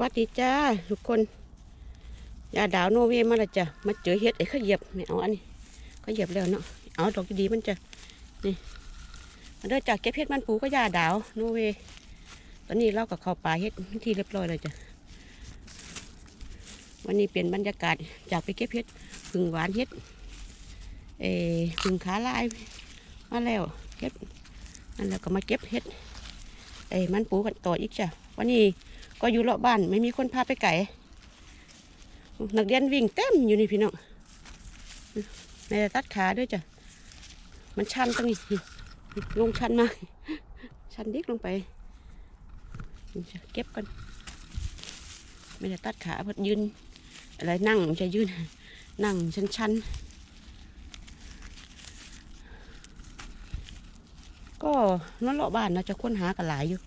วัสดีจ้าทุกคนยาดาวโนเวมาและจ้ะมาเจอเห็ดไอ้เขาเหยียบไม่เอาอันนี้เขาเหยียบแล้วเนาะเอาดอกดีมันจะนี่มาเด้อจากเก็บเห็ดมันปูก็ยาดาวโนเวตอนนี้เรากับเขาป่าเห็ดที่เรียบร้อยเลยจ้ะวันนี้เปลี่ยนบรรยากาศจากไปเก็บเห็ดผึ่งหวานเห็ดเออผึ่งขาลายมาแล้วเก็บนั่นแล้วก็มาเก็บเห็ดเอ้ยมันปูกันต่ออีกจ้ะวันนี้ ก็อยู่รอบบ้านไม่มีคนพาไปไก่นักเรียนวิ่งเต็มอยู่นี่พี่น้องในตัดขาด้วยจ้ะ มันชันตรงนี้ลงชันมาก ชันดิกลงไป เก็บกันไม่ได้ตัดขาเพอยืน อะไรนั่งจะยืน นั่งชันชันๆก็นั่นเลาะบ้านนะจะค้นหากันหลายอยู่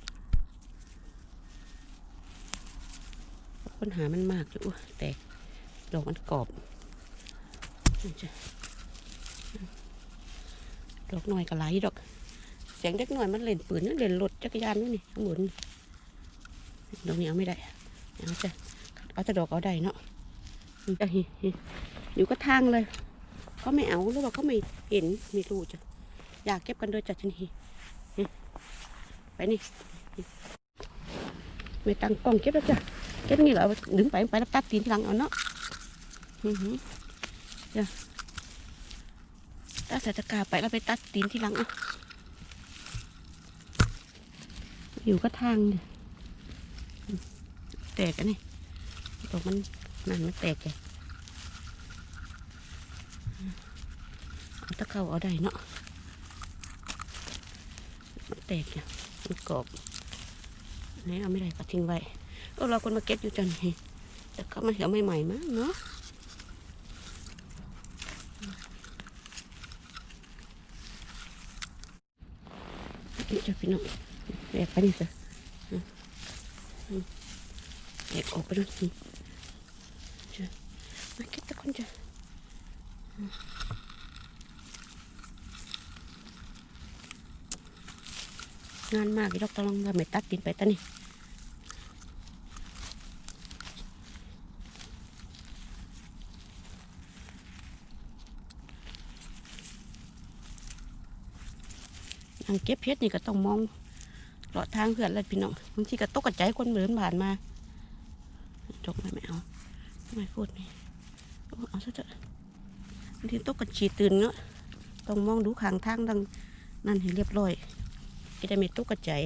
ค้นหามันมากอยู่อุ๊แตกดอกมันกรอบดอกหน่อยก็ไหลดอก เสียงเด็กหน่อยมันเล่นปืนนั่นเล่นรถจักรยานนู่นนี่ข้างบนดอกนี้เอาไม่ได้เอาจ้ะเอาแต่ดอกเอาได้เนาะอยู่ก็ทางเลยเขาไม่เอาหรือว่าเขาไม่เห็นไม่รู้จ้ะอยากเก็บกันโดยจัดชนิดไปนี่ไม่ตั้งกล้องเก็บแล้วจ้ะ เก็บนี่เหรอดึงไปไปแล้วตัดตีนหลังเอาเนาะเดี๋ยวตัดใส่ตะกร้าไปแล้วไปตัดตีนที่หลังเอาอยู่ก็ทางเนี่ยแตกอันนี้ตกมันนั่นมันแตกไงเอาตะเก้าเอาได้เนาะมันแตกไงมันกรอบนนี้เอาไม่ได้ก็ทิ้งไว้ เออเราคนมาเก็บอยู่จันเฮแต่ก็มันเหี่ยวใหม่ๆมั้งเนาะนี่จะพี่น้องแบกไปนี่สิแบกออกไปด้วยนี่จ้ะมาเก็บตะคนจ้ะงานมากอีดอกตะลองว่าไม่ตัดดินไปตะนี่างเก็บเพชรนี่ก็ต้องมองหลอดทางเพื่อนแลยพี่น้องบางทีก็ตกกระจายคนเหมือนผ่านมาจกไม่ไม่เอาไม่พูดนี่เอาซะเถอะบางทีตกกระฉีตื่นเนาะต้องมองดูขางทางดังนั่นให้เรียบร้อยจะได้ไม่ตกกระจาย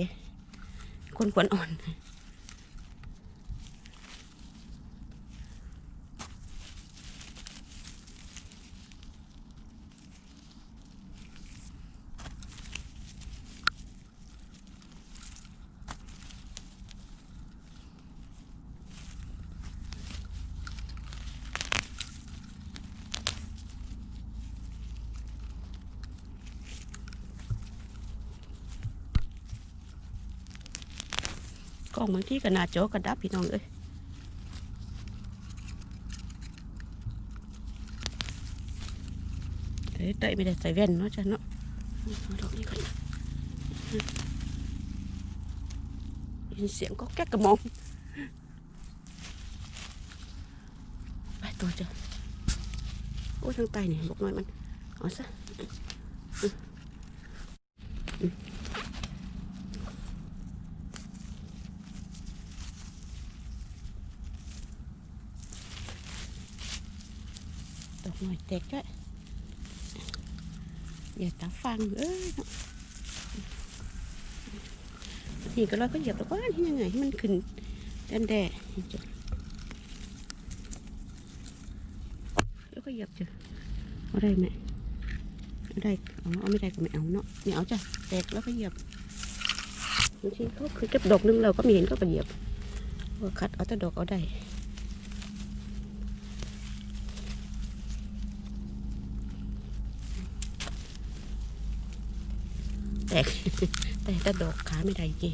คนควรอ่อน ล้องบางที่ก็หนาจอกระดับพี่น้องเอ้ยเอ้ยเตยไม่ได้ใส่แว่นเนาะจ้ะเนาะเอาดอกนี้ก่อนนะได้ยินเสียงก็แก๊กกระมองไปตัวจ้ะโอ้ยทางใต้นี่บอกหน่อยมันเอาซะ กหน่อยแตกจ้ะอย่าตาฟังเอ้ยนี่ก็เราก็เหยียบแล้วก็ที่ยังไงให้มันขึ้นแดนแดดจ้ะแล้วก็เหยียบจ้ะเอาได้ไหมเอาได้เอาเอไม่ได้ก็ไม่เอาเนาะไม่เอาจ้ะแตกแล้วก็เหยียบบางทีเขาคือเก็บดอกหนึงเราก็ไม่เห็นก็ไปเหยียบว่าคัดเอาแต่ดอกเอาได้ แต่ถ้าดอกขาไม่ได้จี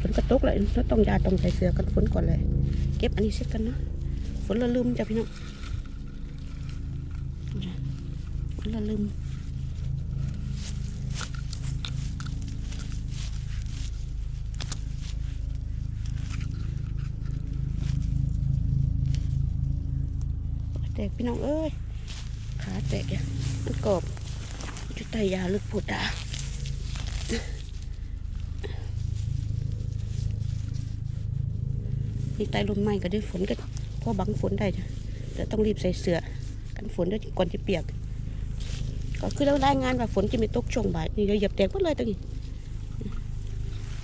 ฝนกระตุกเลยต้องยาต้องใส่เสือกันฝนก่อนเลย เก็บอันนี้เช็ดกันนะฝนละลืมจ้ะพี่น้องฝนละลืมแตกพี่น้องเอ้ยขาแตกอะ มันกรอบจุดไตยาลึกผุดอะนี่ใต้ลมไม้ก็ได้ฝนก็พอบังฝนได้จ้ะแต่ต้องรีบใส่เสื้อกันฝนด้วยก่อนจะเปียก ก็คือเรารายงานว่าฝนจะม่ตกช่วงบ่ายนี่เราเหยียบแตกหมดเลยตรงนี้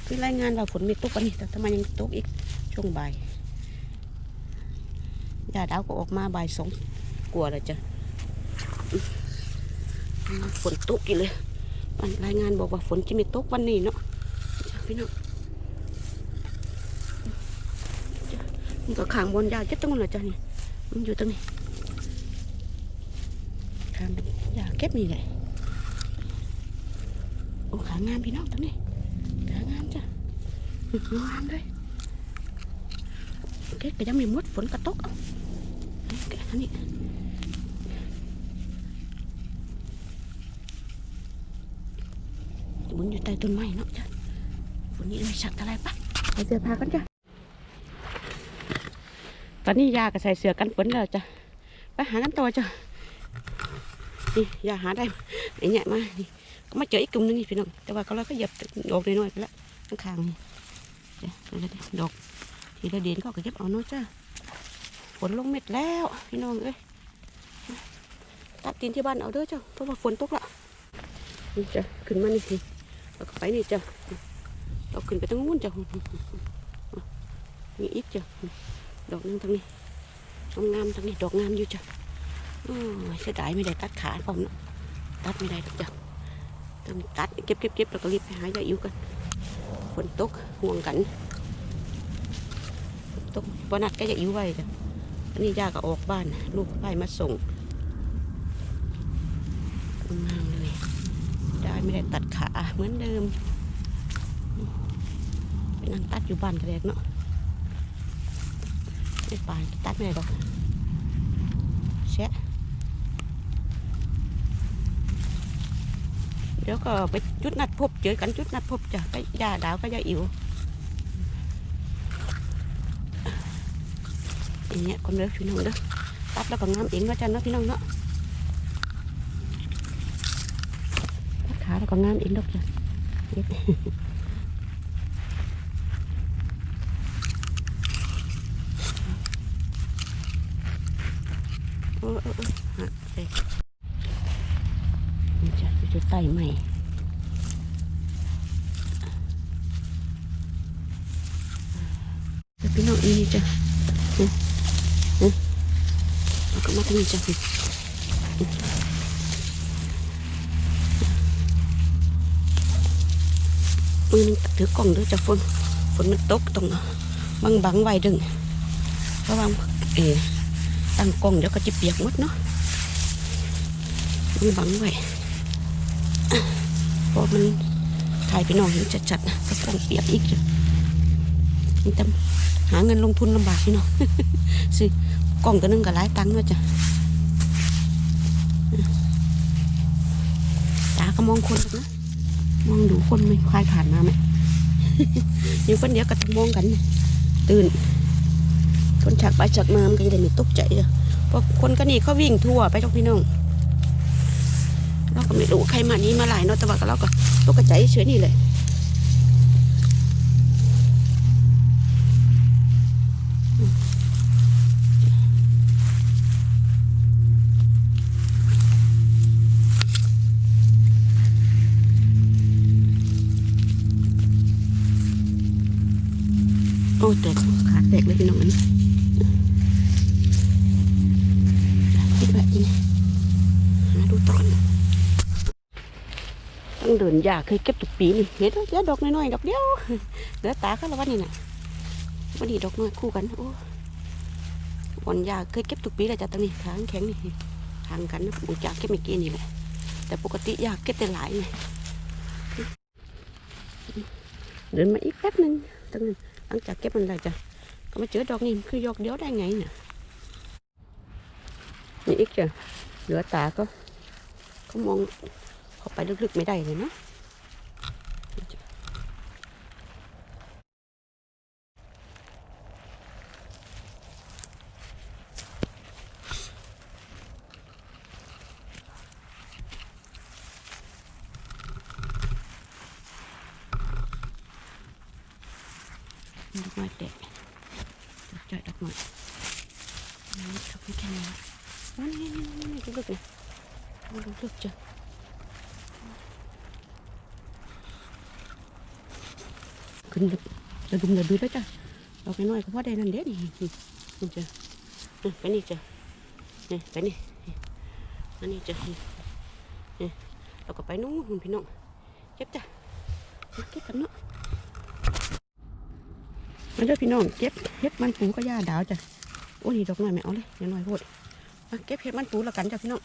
คือรายงานว่าฝนม่ตกวันนี้แต่ทำไมยังตกอีกช่วงบ่ายยาดาวก็ออกมาบ่ายสองกลัวแล้วจ้ะ ฝนตกอีกเลยมันรายงานบอกว่าฝนจะไม่ตกวันนี้เนาะพี่น้องมันก็ขางบนยาจะตรงนั้นเหรอจ้ะนี่มันอยู่ตรงนี้ขางยาเก็บนี่แหละโอ้ขางามพี่น้องตรงนี้ขางามจ้ะงามเลยเก็บก็ยังมีมดฝนกระตกเอาแกะอันนี้ บุญอยู่ใต้ต้นไม้เนาะจ้ะฝนนี้ไม่สักอะไรปะใส่เสื้อผ้ากันจ้ะตอนนี้ยาก็ใส่เสื้อกันฝนแล้วจ้ะไปหากันต่อจ้ะนี่ยาหาได้ไอ้เนี่ยมานี่ก็มาเจออีกกลุ่มหนึงนี่พี่น้องแต่ว่าเขาเราก็เหยียบออกน้อยๆไปแล้วข้างๆนี่ดอาเลยดิดอกทีละเด่นก็ก็เก็บเอาเนาะจ้าฝนลงเม็ดแล้วพี่น้องเอ้ยตัดตีนที่บ้านเอาเด้อจ้าเพราะว่าฝนตกละนี่จ้ะขึ้นมานี่ สิเราก็ไปนี่จ้ะเราขึ้นไปตรงนู้นจ้ะนี่อีกจ้ะดอกนึงทางนี้งามๆทางนี้ดอกงามอยู่จ้ะเสียดายไม่ได้ตัดขาผมนะตัดไม่ได้หรอกจ้ะต้องตัดเก็บเก็บเก็บแล้วก็รีบไปหายาอิ๋วกันฝนตกห่วงกันฝนตกปนัดก็จะอิ่วไว้จ้ะอันนี้ย่าก็ออกบ้าน ลูกไปมาส่งมากเลย ไม่ได้ตัดขาเหมือนเดิมไปนั่งตัดอยู่บ้านก็แรกเนาะไม่ปานตัดไม่ได้หรอกเสียเดี๋ยวก็ไปจุดนัดพบเจอกันจุดนัดพบจ้ะก็ยาดาวก็ยาอิ๋วอย่างเงี้ยคนเด้อพี่น้องเด้อตัดแล้วก็งามเองว่าจันเนาะพี่น้องเนาะ ตัดขาแล้วก็งามเองดอกจ้ะเฮ็ดโอ้โอ้โอ้หักไปนี่จ้ะอยู่ที่ใต้ไมือนึงถือกล่องเด้วยจะฝนฝนมันตกตรงบังบังไว้ดึงเพราะว่าเออตั้งกล่องเดี๋ยวก็จะเปียกหมดเนาะมันบังไว้เพราะมันถ่ายพี่น้องเห็นชัดๆนะก็กล่องเปียกอีกจ้ะมันจะหาเงินลงทุนลำบากพี่น้องสิกล่องตัวนึงก็หลายตังค์ด้วยจ้ะตาก็มองคนนะ มองดูคนไหมใคลายผ่านมาไหมอยู่คนเดียวก็ต้องมองกัน ตื่น คนฉักไปฉักมามันก็จะได้ไม่ตกใจจ้ะเพราะคนก็นี่เขาวิ่งทั่วไปทุกพี่น้องเราก็ไม่รู้ใครมานี้มาหลายเนาะแต่ว่าก็เราก็ตกใจเฉยนี่เลย อ้แตกขาแตกเลยพี่น้องอันนี้คิดแบบนี้หาดูตอนต้องเดินยากเคยเก็บทุกปีนี่เห็นแล้วเดี๋ยวดอกน้อยๆดอกเดียวเหลือตาก็แล้ววันนี้น่ะวันนี้ดอกน้อยคู่กันโอ้วันยากเคยเก็บทุกปีเลยจ้ะตรงนี้ทางแข็งนี่ทางกันนะปูจากเก็บไม่กี่นี่แหละแต่ปกติยากเก็บแต่หลายไงเดินมาอีกแป๊บหนึงตรงนั้น หลังจากเก็บมันได้จ้ะก็มาเจอดอกนี่คือยกเดียวได้ไงเนี่ยนี่อีกจ้ะเหลือตาก็ก็มองเข้าไปลึกๆไม่ได้เลยเนาะนี่จ้ะ ดอกไม้ แตกดอกจ่อยดอกไม้นี่ดอกไม้แค่นี้ว้าวนี่นี่นี่นี่ลึกๆนี่มันลึกๆจ้ะขึ้นลึกจะดุมจะดูด้วยจ้ะดอกน้อยๆก็พอได้นั่นเด้นี่นี่นี่จ้ะนี่ไปนี่จ้ะนี่ไปนี่นี่อันนี้จ้ะนี่นี่เราก็ไปนู้นพี่น้องเก็บจ้ะเก็บกันเนาะ มาเด้อพี่น้องเก็บเห็ดมันปูก็ย่าดาวจ้ะโอ้ยนี่ดอกหน่อยไม่เอาเลยเดี๋ยวหน่อยพูดมาเก็บเห็ดมันปูแล้วกันจ้ะพี่น้อง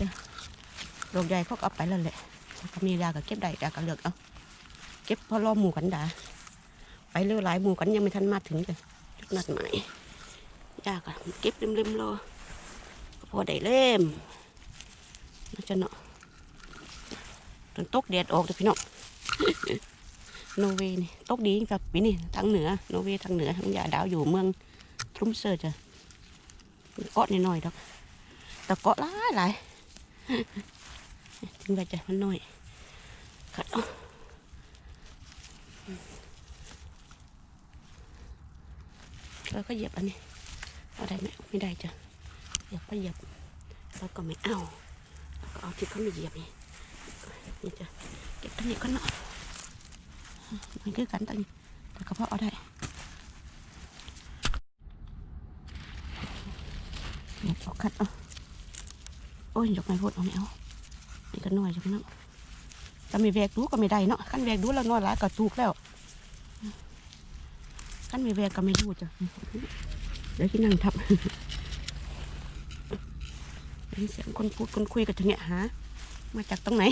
จ้ะดอกใหญ่เขาก็เอาไปแล้วแหละถ้ามียาก็เก็บได้ยาก็เลือกเอาเก็บพอรอหมูกันดา ไปเรื่อยหลายหมูกันยังไม่ทันมาถึงจ้ะจุดนัดหมายยาก็เก็บเล็มๆรอพอได้เล่มนะจ๊ะเนาะจนตกแดดออกจ้ะพี่น้อง โนเวย์นี่ตกดีกับปีนี่ทางเหนือโนเวย์ทางเหนือทางยาดาวอยู่เมืองทรุมเซอร์จ้ะเกาะน้อยดอกแต่เกาะหลายหลายถึงไปจ้ะมันหน้อยขัดเอาแล้วก็เหยียบอันนี้เอาได้ไหมไม่ได้จ้ะเหยียบก็เหยียบแล้วก็ไม่เอาแล้วก็เอาที่เขาไม่เหยียบนี่นี่จ้ะเก็บตัวนี้ก็เนาะ มันคือกันตอนนี้แต่ก็พอเอาได้เอาคัดเอาโอ้ยยกไม่พูดเอาไม่เอานี่ก็น้อยจังเนาะถ้ามีแวกดูก็ไม่ได้เนาะขั้นแวกดูแล้วนอยหลายก็ถูกแล้วขั้นมีแวกก็ไม่รู้จ้ะเดี๋ยวที่นั่งทับเสียงคนพูดคนคุยกันถึงเนี่ยหามาจากตรงไหน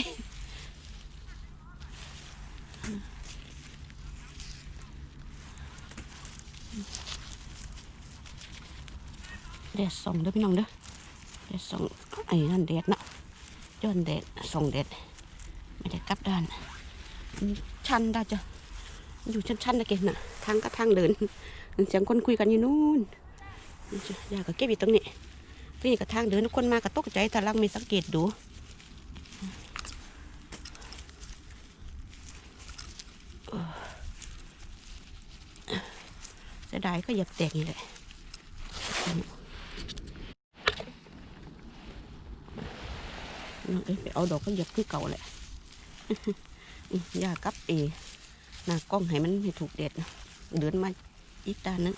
ดดส่องเด้อพี่น้องเด้อแดดส่องไอ้นั่นแดดนะย้อนแดดส่องแดดไม่ได้กลับด้านชันได้จ้ะอยู่ชันๆนะเกศน่ะทางก็ทางเดินเสียงคนคุยกันอยู่นู่นอยากก็เก็บอยู่ตรงนี้ตรงนี้ก็ทางเดินทุกคนมาก็ตกใจแต่ลังไม่สังเกตดูเสียดายก็หยับแตกนี่แหละ น้องเอ้ยไปเอาดอกก็หยับคือเก่าแหละยากับเอหน้ากล้องให้มันให้ถูกเด็ดเดินมาอีกด้านนึง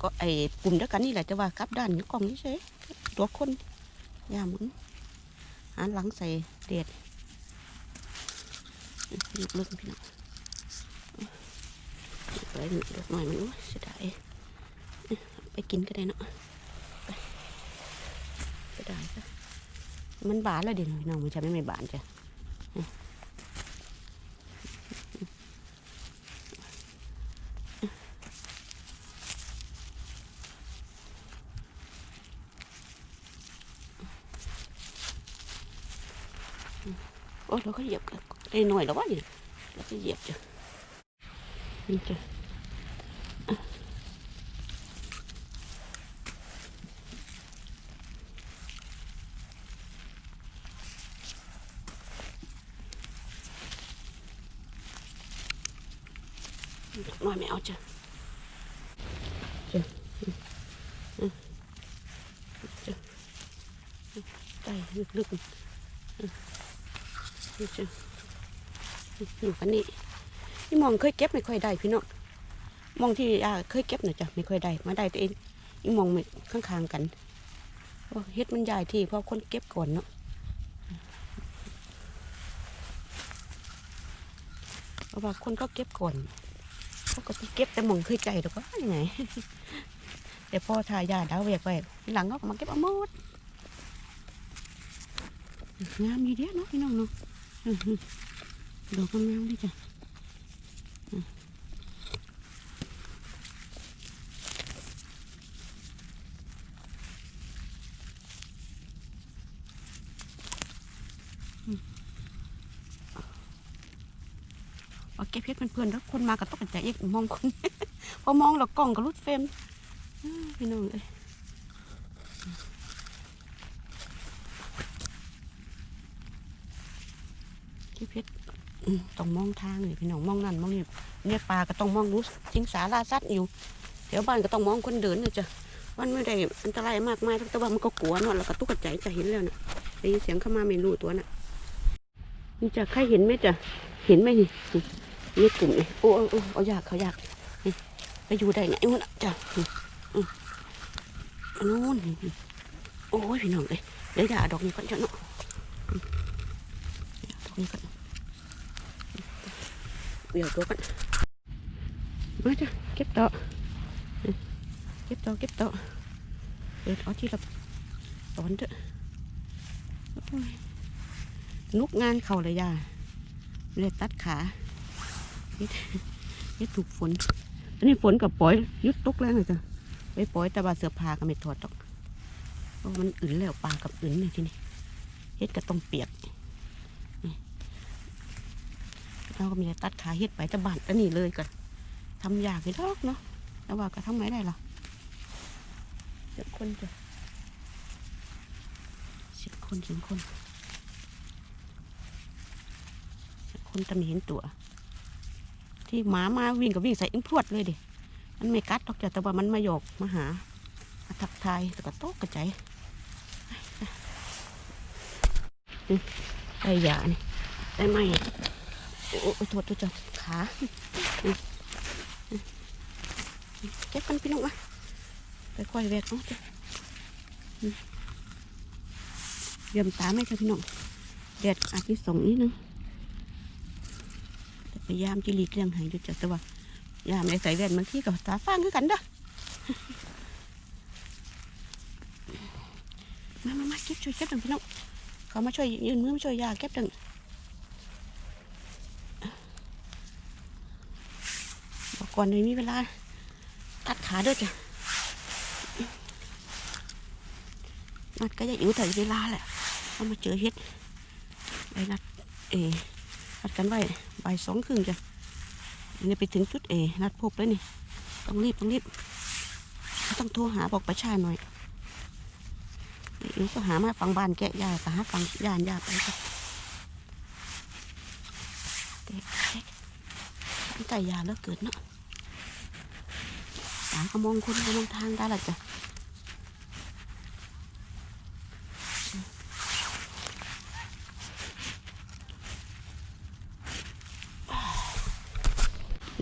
ก็ไอ้กลุ่มเดียวกันนี่แหละแต่ว่ากับด้านนี้กล้องนี่เฉยตัวคนย่าหมุนหันหลังใส่เด็ดลึกลึกพี่น้องไปดอกหน่อยมันเสียดายไปกินก็ได้เนาะไปก็ได้จ้ะ มันบานแล้วเดี๋ยวน้องมันจะไม่ไม่บานจ้ะโอ้เราก็เหยียบกันได้หน่อยแล้ววะเนี่ยเราก็เหยียบจ้ะนี่จ้ะ น้อยไม่เอาจ้ะจ้ะจ้ะใต้ลึกๆอืมนี่จ้ะอยู่กันนี่นี่มองเคยเก็บไม่ค่อยได้พี่น้องมองที่ยาเคยเก็บนะจ้ะไม่ค่อยได้มาได้ตัวเองอีมองไม่ข้างๆกันเพราะเฮ็ดมันใหญ่ที่เพราะคนเก็บก่อนเนาะเพราะว่าคนก็เก็บก่อน เขาก็สิเก็บแต่หมองคือใจหรอกว่ายังไงแต่พอทายาดาวแวกไปหลังก็มาเก็บเอาหมดงามดีเดียวเนาะพี่น้องเนาะอื้อหือดอกงามดีจ้ะ เอาเก็บเพชรเพื่อนๆแล้วคนมาก็ตกใจอีกมองคนพอมองแล้วกล้องก็รุดเฟรมพี่น้องเอ้ยเก็บเพชรต้องมองทางเลยพี่น้องมองนั่นมองนี่เนี่ยปลาก็ต้องมองรู้สิงสาราสัตว์อยู่แถวบ้านก็ต้องมองคนเดินนะจ้ะมันไม่ได้อันตรายมากมายแต่ว่ามันก็กลัวเนาะแล้วก็ตุกใจจะเห็นแล้วนะได้ยินเสียงเข้ามาไม่รู้ตัวน่ะนี่จะใครเห็นไหมจ้ะเห็นไหมนี่ นี่นี่กลุ่มนี่โอ้โอ้โอ้เอาอยากเขาอยากนี่ไปอยู่ได้ไงวะน่ะจ้ะอืออือนู่นโอ้ยพี่น้องเลยเดี๋ยวอย่าดอกนี้ก่อนจ้ะเนาะดอกนี้ก่อนเดี๋ยวตัวกันมาจ้ะเก็บต่อเก็บต่อเก็บต่อเดี๋ยวเอาที่ละตอนเถอะนุกงานเข่าเลยย่าเลยตัดขา เฮ็ดเฮ็ดถูกฝน อันนี้ฝนกับปล่อยยุดตกแล้วนะจ้ะไปปล่อยแต่ว่าเสือผ้าก็ไม่ถอดหรอกเพราะมันอื่นแล้วปลากับอื่นเนี่ยที่นี่เฮ็ดก็ต้องเปียกเราก็มีแต่ตัดขาเฮ็ดไปแต่บ้านอันนี้เลยกันทำยากเลยดอกเนาะแต่ว่าก็ทำไม่ได้หรอเสียคนจ้ะเสียคนเสียคนเสียคนแต่ไม่เห็นตัว ที่หมามาวิ่งก็วิ่งใส่อิงพรวดเลยดิมันไม่กัดหรอกจ้ะแต่ว่ามันมาหยอกมาหามาทักทายแต่ก็โต๊ะกระจายนี่ไอ้ยานี่ได้ไหมโอ้โอ้โทษโทษจ้ะขาเก็บกันพี่น้องอะไปค่อยแวกเนาะจ้ะเยี่ยมตาไหมจ้ะพี่น้องแดดอาจจะส่องนิดนึง ยายามจะหลีกเลี่ยงใหายอยู่จ้ะแต่ว่ายามในใส่แว่นบางทีกับตาฟางคือกันเด้อมามามาเก็บช่วยเก็บหนึ่งพี่น้องเขามาช่วยยืนมือมาช่วยยาเก็บหนึ่งบอกก่อนเลยมีเวลาตัดขาด้วยจ้ะนัดก็จะอยู่แต่เวลาแหละเอามาเจอเฮ็ดไปนัดเอ นัดกันไว้บ่ายสองครึ่งจ้ะนี่ไปถึงจุดเอนัดพบแล้วนี่ ต้องรีบต้องรีบ ต้องโทรหาบอกประชาหน่อยหนูก็หามาฟังบ้านแกะยาก็หาฟังยานยาไปจ้ะเด็กเด็กตั้งใจยาแล้วเกิดเนาะตาก็มองคนก็มองทางได้ละจ้ะ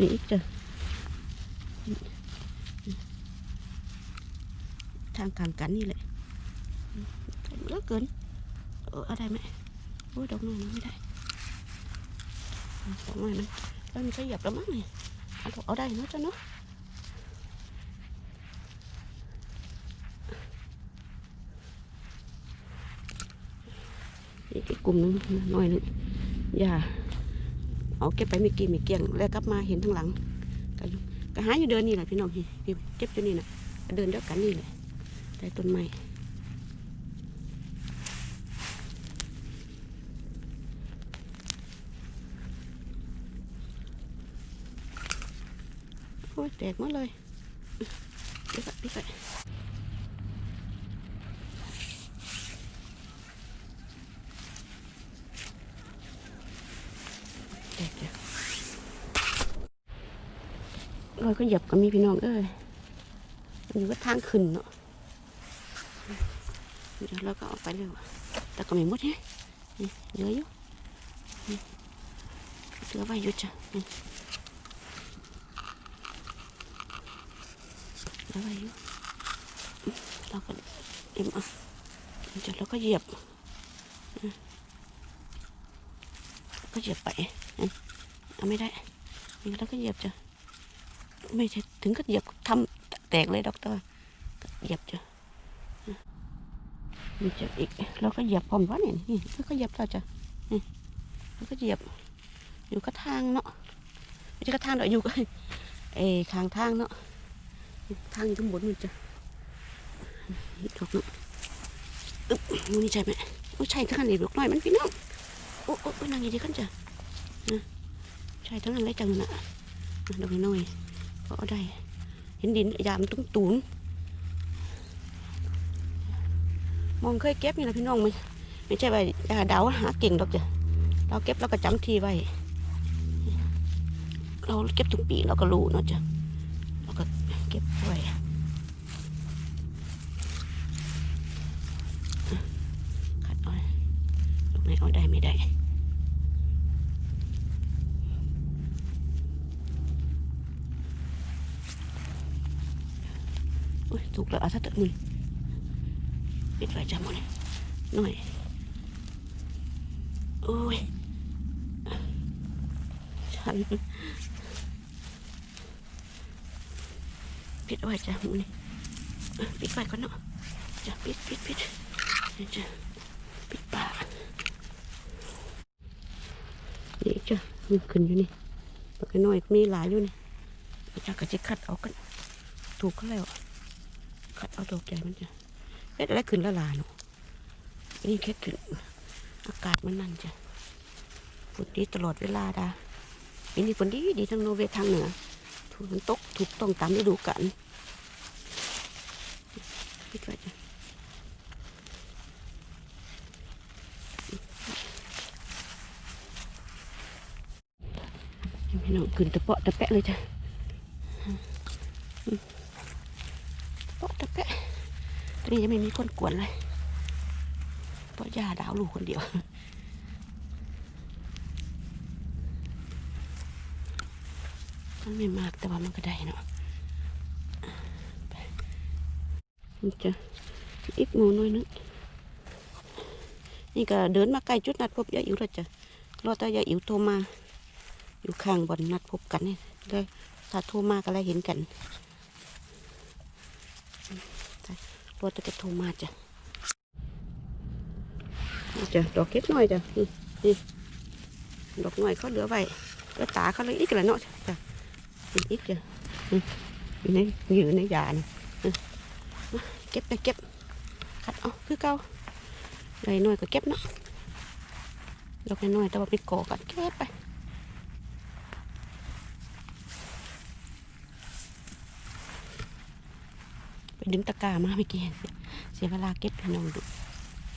นี่อีกจ้ะทางกลางกันนี่แหละเยอะเกินเออเอาได้ไหมโอ้ยดอ เอาเก็บไปไม่กี่ไม่เกี่ยง แล้วกลับมาเห็นทางหลังก็ก็หาอยู่เดินนี่แหละพี่น้องพี่เก็บอยู่นี่นะเดินเดียวกันนี่แหละแต่ต้นไม้โอ้ยแตกหมดเลยพี่ไปพี่ไป แตกจ้ะรอย ก็เหยียบก็มีพี่น้องเอ้ยมันอยู่ก็ทางขึ้นเนาะเดี๋ยวเราก็เอาไปเลยว่ะแต่ก็ไม่หมดแฮะนี่ยเหลืออยู่เหลือไว้อยู่จ้ะเหลือไว้อยู่เราก็เอ็มเอาเดี๋ยวเราก็เหยียบก็เหยียบไปเอาไม่ได้นี่แล้วก็เหยียบจ้ะ ไม่ใช่ถึงก็เหยียบทำแตกเลยด็อกเตอร์เหยียบจ้ะนี่จะอีกแล้วก็เหยียบพร้อมวะเนี่ยนี่แล้วก็เหยียบแล้วจ้ะนี่แล้วก็เหยียบ อยู่กับทางเนาะไม่ใช่กับทางเนาอยู่กับเอข้างทางเนาะทางอยู่ข้างบนมันจ้ะดอกเนาะอึ๊บนี่ใช่ไหมโอ้ใช่ทั้งนั้นเลยดอกน้อยมันพี่น้องโอ้โอ้นางอย่างนี้กันจ้ะใช่ทั้งนั้นเลยจังนะดอกน้อย ก็ได้ เห็นดินยามตุ้งตุ้นมองเคยเก็บนี่แหละพี่น้องมันไม่ใช่ว่าดาวหาเก่งหรอกจ้ะเราเก็บแล้วก็จำทีไว้ เราเก็บทุกปีเราก็รู้เนาะจ้ะเราก็เก็บไว้ นึงปิดไว้จ้ะหมดเลยหน่อยโอ้ยฉันปิดไว้จ้ะมึงนี่ปิดไว้ก่อนเนาะจะปิดปิดปิดจะปิดปากนี่จ้ะมันขึ้นอยู่นี่ปากน้อยมีหลายอยู่นี่จ้ะก็จะคัดเอากันถูกก็แล้ว เอาดอกใหญ่มันจะเฮ็ดอะไรขึ้นละลาเนาะอันนี่แค่ขึ้นอากาศมันนั่นจ้ะฝนดีตลอดเวลาดาปีนี้ฝนดีดีทั้งโนเวททางเหนือถูกฝนตกถูกต้องตามฤดูกาลพี่ก็จะพี่น้องขึ้นตะเปาะตะแปะเลยจ้ะ โป๊ะตะแกะตอ นนี้ยังไม่มีคนกวนเลยเพราะย่าดาวลูกคนเดียวมันไม่มากแต่ว่ามันก็ได้เนาะไปมันจะอีกหมูน้อยนึงนี่ก็เดินมาใกล้จุดนัดพบยายอิ๋วแล้วจ้ะรอแต่ยายอิ๋วโทรมา อยู่ข้างบนนัดพบกันนี่เลยถ้าโทรมาก็เลยเห็นกัน รถจะกะโทมาจ้ะจ้ะดอกเก็บหน่อยจ้ะนี่ดอกหน่อยเขาเหลือไว้แล้วตาเขาเลยอีกแล้วเนาะจ้ะอีกจ้ะอืมอยู่ในอยู่ในยานี่อืมมาเก็บไปเก็บคัดเอาคือเก่าเลยหน่อยก็เก็บเนาะดอกน้อยแต่ว่าเป็นกอกันเก็บไป ไปดึงตะกร้ามาไม่เกี่ยเสียเวลาเก็บพี่น้องดู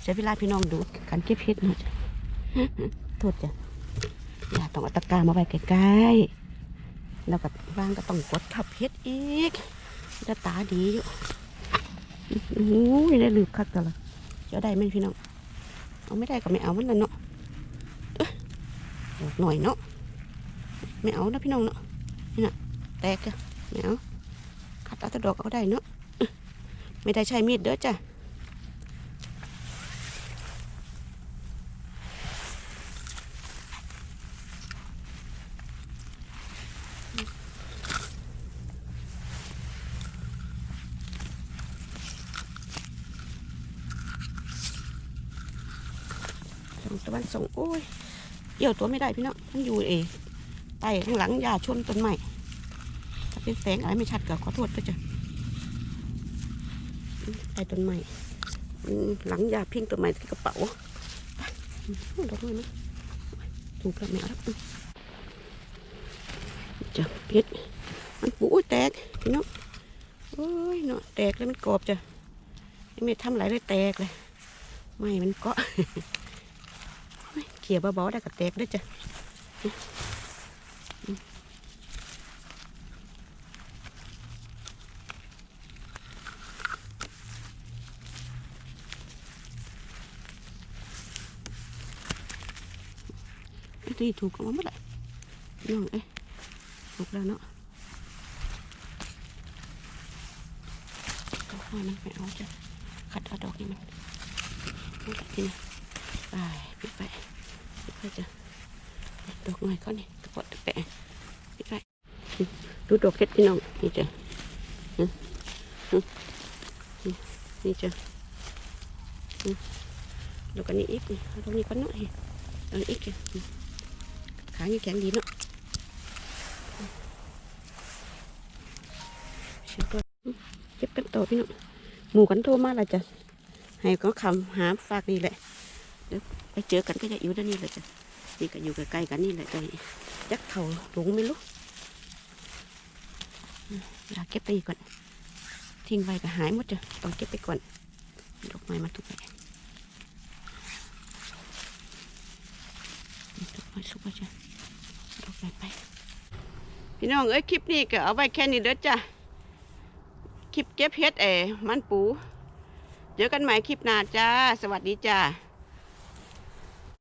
เสียเวลาพี่น้องดูการเก็บเพชรหน่อยจ้ะโทษจ้ะอย่าต้องเอาตะกร้ามาไว้ใกล้ๆแล้วก็วางก็ต้องกดทับเพชรอีกจะตาดีอยู่โอ้ยได้ลืบคักกันละจะได้ไหมพี่น้องเอาไม่ได้ก็ไม่เอามันละเนาะเอ้ยหน่อยเนาะไม่เอานะพี่น้องเนาะนี่นะแตกจ้ะไม่เอาคัดเอาตะดอกเอาได้เนาะ ไม่ได้ใช้มีดเด้อจ้ะตะวันส่งโอ้ยเกี่ยวตัวไม่ได้พี่น้องมันอยู่เองใต้ข้างหลังยาชนต้นไม้ถ้าเป็นแสงอะไรไม่ชัดก็ขอโทษด้วยจ้ะ ต้นไม้หลังยาพิงต้นไม้ที่กระเป๋าดอกไม้นะถูกแล้วแมวแล้วอืมจับเพชรมันปูอุ้ยแตกพี่น้องโอ้ยเนาะแตกเลยมันกรอบจ้ะยังไม่ทำอะไรเลยแตกเลยไม่มันเกาะเขี่ยเบาๆได้ก็แตกด้วยจ้ะ รีถูกเอามาเมื่อไหร่น้องเอ้ยถูกแล้วเนาะดอกไม้มันไม่เอาจะขัดเอาดอกนี้มันมันตัดที่นี่ไปปิดไปปิดไปจะดอกหน่อยเขานี่ตะปอดตะแปะปิดไปดูดอกเห็ดพี่น้องนี่จ้ะนี่จ้ะอืมแล้วก็นี่อีกนี่ตรงนี้ก็หน่อยเอาอีกจ้ะอืม ขานี่แข็งดีเนาะเก็บกันต่อพี่น้องหมูกันโทรมาและจ้ะให้ก็คำหาฝากนี่แหละเดี๋ยวไปเจอกันก็จะอยู่ด้านนี้เลยจ้ะนี่ก็อยู่ใกล้ๆกันนี่แหละจ้ะจักเข่าหลงไม่รู้อยากเก็บไปกก่อนทิ้งไว้ก็หายหมดจ้ะต้องเก็บไปก่อนดอกไม้มาทุกไปดอก ไปสุกแล้วจ้ะดอกไม้ไป พี่น้องเอ้ยคลิปนี้ก็เอาไว้แค่นี้เด้อจ้ะ คลิปเก็บเฮ็ดเอ๋มันปู เจอกันใหม่คลิปหน้าจ้า สวัสดีจ้า